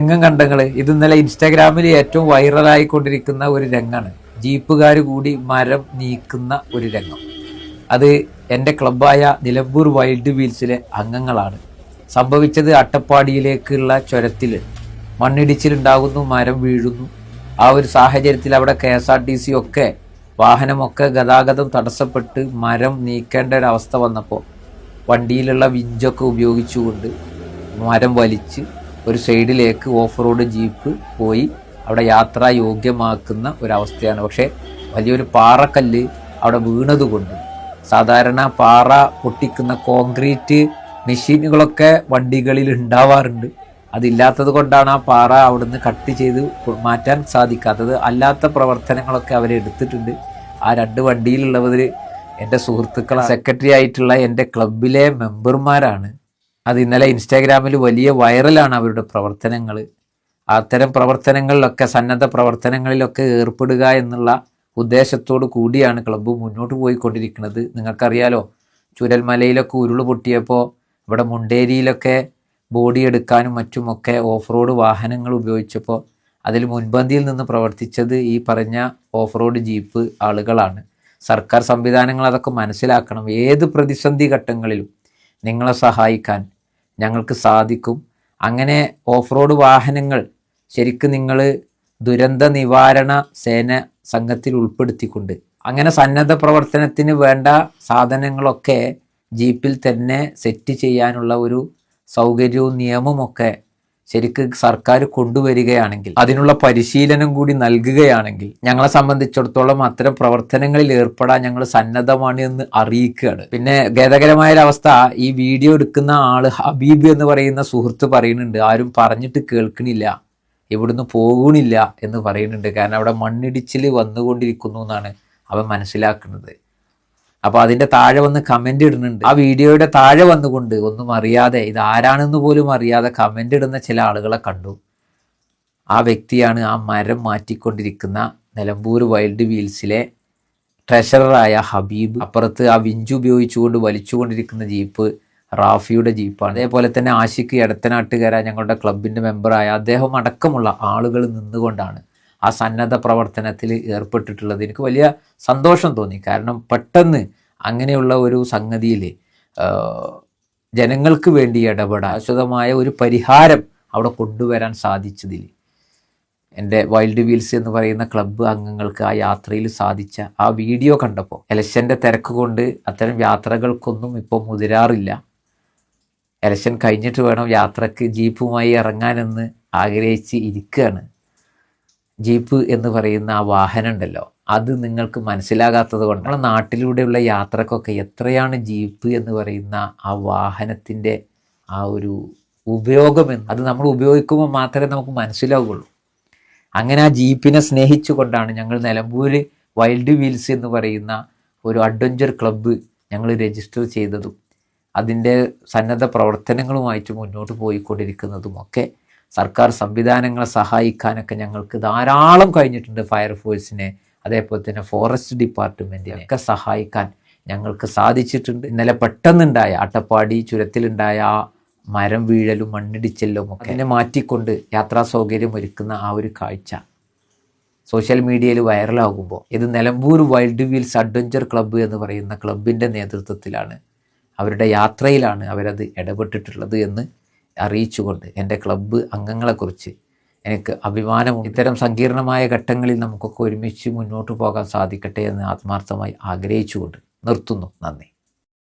രംഗം കണ്ടങ്ങൾ. ഇത് ഇന്നലെ ഇൻസ്റ്റാഗ്രാമിൽ ഏറ്റവും വൈറലായിക്കൊണ്ടിരിക്കുന്ന ഒരു രംഗമാണ് ജീപ്പുകാർ കൂടി മരം നീക്കുന്ന ഒരു രംഗം. അത് എന്റെ ക്ലബ്ബായ നിലമ്പൂർ വൈൽഡ് വീൽസിലെ അംഗങ്ങളാണ്. സംഭവിച്ചത് അട്ടപ്പാടിയിലേക്കുള്ള ചുരത്തിൽ മണ്ണിടിച്ചിലുണ്ടാകുന്നു മരം വീഴുന്നു. ആ ഒരു സാഹചര്യത്തിൽ അവിടെ K S R T C ഒക്കെ വാഹനമൊക്കെ ഗതാഗതം തടസ്സപ്പെട്ട് മരം നീക്കേണ്ട ഒരു അവസ്ഥ വന്നപ്പോൾ വണ്ടിയിലുള്ള വിഞ്ചൊക്കെ ഉപയോഗിച്ചുകൊണ്ട് മരം വലിച്ച് ഒരു സൈഡിലേക്ക് ഓഫ് റോഡ് ജീപ്പ് പോയി അവിടെ യാത്രാ യോഗ്യമാക്കുന്ന ഒരവസ്ഥയാണ്. പക്ഷേ വലിയൊരു പാറക്കല്ല് അവിടെ വീണതുകൊണ്ട് സാധാരണ പാറ പൊട്ടിക്കുന്ന കോൺക്രീറ്റ് മെഷീനുകളൊക്കെ വണ്ടികളിൽ ഉണ്ടാവാറുണ്ട്. അതില്ലാത്തത് കൊണ്ടാണ് ആ പാറ അവിടുന്ന് കട്ട് ചെയ്ത് മാറ്റാൻ സാധിക്കാത്തത്. അല്ലാത്ത പ്രവർത്തനങ്ങളൊക്കെ അവരെടുത്തിട്ടുണ്ട് ആ രണ്ട് വണ്ടിയിലുള്ളവർ എന്റെ സുഹൃത്തുക്കൾ സെക്രട്ടറി ആയിട്ടുള്ള എന്റെ ക്ലബിലെ മെമ്പർമാരാണ്. അത് ഇന്നലെ ഇൻസ്റ്റാഗ്രാമിൽ വലിയ വൈറലാണ് അവരുടെ പ്രവർത്തനങ്ങൾ അത്തരം പ്രവർത്തനങ്ങളിലൊക്കെ സന്നദ്ധ പ്രവർത്തനങ്ങളിലൊക്കെ ഏർപ്പെടുക എന്നുള്ള ഉദ്ദേശത്തോടു കൂടിയാണ് ക്ലബ്ബ് മുന്നോട്ട് പോയിക്കൊണ്ടിരിക്കുന്നത്. നിങ്ങൾക്കറിയാലോ ചുരൽമലയിലൊക്കെ ഉരുൾ പൊട്ടിയപ്പോൾ ഇവിടെ മുണ്ടേരിയിലൊക്കെ ബോഡി എടുക്കാനും മറ്റുമൊക്കെ ഓഫ് റോഡ് വാഹനങ്ങൾ ഉപയോഗിച്ചപ്പോൾ അതിൽ മുൻപന്തിയിൽ നിന്ന് പ്രവർത്തിച്ചത് ഈ പറഞ്ഞ ഓഫ് റോഡ് ജീപ്പ് ആളുകളാണ്. സർക്കാർ സംവിധാനങ്ങൾ അതൊക്കെ മനസ്സിലാക്കണം. ഏത് പ്രതിസന്ധി ഘട്ടങ്ങളിലും നിങ്ങളെ സഹായിക്കാൻ ഞങ്ങൾക്ക് സാധിക്കും. അങ്ങനെ ഓഫ് റോഡ് വാഹനങ്ങൾ ശരിക്കും നിങ്ങൾ ദുരന്ത നിവാരണ സേന സംഘത്തിൽ ഉൾപ്പെടുത്തിക്കൊണ്ട് അങ്ങനെ സന്നദ്ധ പ്രവർത്തനത്തിന് വേണ്ട സാധനങ്ങളൊക്കെ ജീപ്പിൽ തന്നെ സെറ്റ് ചെയ്യാനുള്ള ഒരു സൗകര്യവും നിയമമൊക്കെ ശരിക്ക് സർക്കാർ കൊണ്ടുവരികയാണെങ്കിൽ അതിനുള്ള പരിശീലനം കൂടി നൽകുകയാണെങ്കിൽ ഞങ്ങളെ സംബന്ധിച്ചിടത്തോളം അത്തരം പ്രവർത്തനങ്ങളിൽ ഏർപ്പെടാൻ ഞങ്ങൾ സന്നദ്ധമാണ് എന്ന് അറിയിക്കുകയാണ്. പിന്നെ ഖേദകരമായ ഒരവസ്ഥ ഈ വീഡിയോ എടുക്കുന്ന ആൾ ഹബീബ് എന്ന് പറയുന്ന സുഹൃത്ത് പറയുന്നുണ്ട് ആരും പറഞ്ഞിട്ട് കേൾക്കണില്ല ഇവിടുന്ന് പോകണില്ല എന്ന് പറയുന്നുണ്ട്. കാരണം അവിടെ മണ്ണിടിച്ചിൽ വന്നുകൊണ്ടിരിക്കുന്നു എന്നാണ് അവൻ മനസ്സിലാക്കുന്നത്. അപ്പോൾ അതിന്റെ താഴെ വന്ന് കമന്റ് ഇടുന്നുണ്ട്. ആ വീഡിയോയുടെ താഴെ വന്നുകൊണ്ട് ഒന്നും അറിയാതെ ഇത് ആരാണെന്ന് പോലും അറിയാതെ കമന്റ് ഇടുന്ന ചില ആളുകളെ കണ്ടു. ആ വ്യക്തിയാണ് ആ മരം മാറ്റിക്കൊണ്ടിരിക്കുന്ന നിലമ്പൂർ വൈൽഡ് വീൽസിലെ ട്രഷററായ ഹബീബ്. അപ്പുറത്ത് ആ വിഞ്ചു ഉപയോഗിച്ചുകൊണ്ട് വലിച്ചുകൊണ്ടിരിക്കുന്ന ജീപ്പ് റാഫിയുടെ ജീപ്പാണ്. അതേപോലെ തന്നെ ആശിക്ക് എടത്തനാട്ടുകാര ഞങ്ങളുടെ ക്ലബിന്റെ മെമ്പറായ അദ്ദേഹം അടക്കമുള്ള ആളുകൾ നിന്നുകൊണ്ടാണ്. ആ സന്നദ്ധ പ്രവർത്തനത്തിൽ ഏർപ്പെട്ടിട്ടുള്ളത് എനിക്ക് വലിയ സന്തോഷം തോന്നി. കാരണം പെട്ടെന്ന് അങ്ങനെയുള്ള ഒരു സംഗതിയിൽ ജനങ്ങൾക്ക് വേണ്ടി ഇടപെടാൻ ശാശ്വതമായ ഒരു പരിഹാരം അവിടെ കൊണ്ടുവരാൻ സാധിച്ചതിൽ എന്റെ വൈൽഡ് വീൽസ് എന്ന് പറയുന്ന ക്ലബ്ബ് അംഗങ്ങൾക്ക് ആ യാത്രയിൽ സാധിച്ച ആ വീഡിയോ കണ്ടപ്പോൾ എലക്ഷന്റെ തിരക്ക് കൊണ്ട് അത്തരം യാത്രകൾക്കൊന്നും ഇപ്പോൾ മുതിരാറില്ല. എലക്ഷൻ കഴിഞ്ഞിട്ട് വേണം യാത്രയ്ക്ക് ജീപ്പുമായി ഇറങ്ങാനെന്ന് ആഗ്രഹിച്ച് ഇരിക്കുകയാണ്. ജീപ്പ് എന്ന് പറയുന്ന ആ വാഹനം ഉണ്ടല്ലോ അത് നിങ്ങൾക്ക് മനസ്സിലാകാത്തത് കൊണ്ട് നമ്മുടെ നാട്ടിലൂടെയുള്ള യാത്രക്കൊക്കെ എത്രയാണ് ജീപ്പ് എന്ന് പറയുന്ന ആ വാഹനത്തിന്റെ ആ ഒരു ഉപയോഗമെന്ന് അത് നമ്മൾ ഉപയോഗിക്കുമ്പോൾ മാത്രമേ നമുക്ക് മനസ്സിലാവുകയുള്ളൂ. അങ്ങനെ ആ ജീപ്പിനെ സ്നേഹിച്ചുകൊണ്ടാണ് ഞങ്ങൾ നിലമ്പൂർ വൈൽഡ് വീൽസ് എന്ന് പറയുന്ന ഒരു അഡ്വഞ്ചർ ക്ലബ്ബ് ഞങ്ങൾ രജിസ്റ്റർ ചെയ്തതും അതിന്റെ സന്നദ്ധ പ്രവർത്തനങ്ങളുമായിട്ട് മുന്നോട്ട് പോയിക്കൊണ്ടിരിക്കുന്നതുമൊക്കെ സർക്കാർ സംവിധാനങ്ങളെ സഹായിക്കാനൊക്കെ ഞങ്ങൾക്ക് ധാരാളം കഴിഞ്ഞിട്ടുണ്ട് ഫയർഫോഴ്സിനെ അതേപോലെ തന്നെ ഫോറസ്റ്റ് ഡിപ്പാർട്ട്മെന്റിനെ ഒക്കെ സഹായിക്കാൻ ഞങ്ങൾക്ക് സാധിച്ചിട്ടുണ്ട്. ഇന്നലെ പെട്ടെന്നുണ്ടായ അട്ടപ്പാടി ചുരത്തിലുണ്ടായ ആ മരം വീഴലും മണ്ണിടിച്ചലും ഒക്കെ എന്നെ മാറ്റിക്കൊണ്ട് യാത്രാ സൗകര്യം ഒരുക്കുന്ന ആ ഒരു കാഴ്ച സോഷ്യൽ മീഡിയയിൽ വൈറലാകുമ്പോൾ ഇത് Nilambur wild wheels adventure club എന്ന് പറയുന്ന ക്ലബിന്റെ നേതൃത്വത്തിലാണ് അവരുടെ യാത്രയിലാണ് അവരത് ഇടപെട്ടിട്ടുള്ളത് എന്ന് അറിയിച്ചുകൊണ്ട് എന്റെ ക്ലബ്ബ് അംഗങ്ങളെക്കുറിച്ച് എനിക്ക് അഭിമാനമുണ്ട് ഇത്തരം സങ്കീർണമായ ഘട്ടങ്ങളിൽ നമുക്കൊക്കെ ഒരുമിച്ച് മുന്നോട്ട് പോകാൻ സാധിക്കട്ടെ എന്ന് ആത്മാർത്ഥമായി ആഗ്രഹിച്ചുകൊണ്ട് നിർത്തുന്നു. നന്ദി.